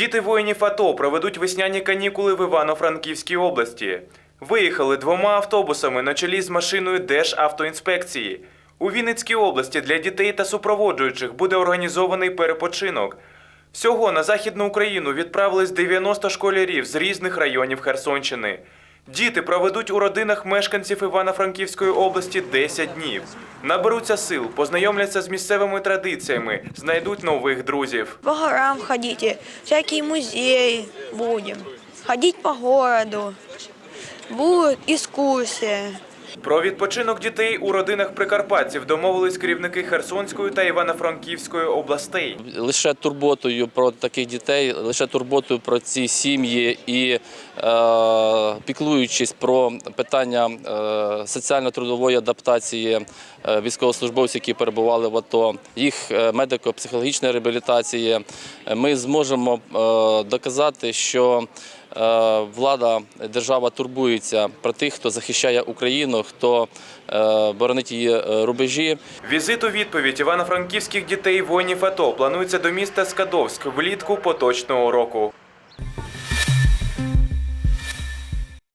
Діти воїнів АТО проведуть весняні канікули в Івано-Франківській області. Виїхали двома автобусами на чолі з машиною Державтоінспекції. У Вінницькій області для дітей та супроводжуючих буде організований перепочинок. Всього на Західну Україну відправились 90 школярів з різних районів Херсонщини. Діти проведуть у родинах мешканців Івано-Франківської області 10 днів. Наберуться сил, познайомляться з місцевими традиціями, знайдуть нових друзів. По горам ходіть, всякі музеї будемо. Ходіть по городу. будуть экскурсия. Про відпочинок дітей у родинах прикарпатців домовились керівники Херсонської та Івано-Франківської областей. лише турботою про таких дітей, лише турботою про ці сім'ї і е, піклуючись про питання е, соціально-трудової адаптації е, військовослужбовців, які перебували в АТО, їх е, медико-психологічної реабілітації, е, ми зможемо е, доказати, що влада, держава турбується про тих, хто захищає Україну, хто е, боронить її е, рубежі. Візит у відповідь івано-франківських дітей воїнів АТО планується до міста Скадовськ влітку поточного року.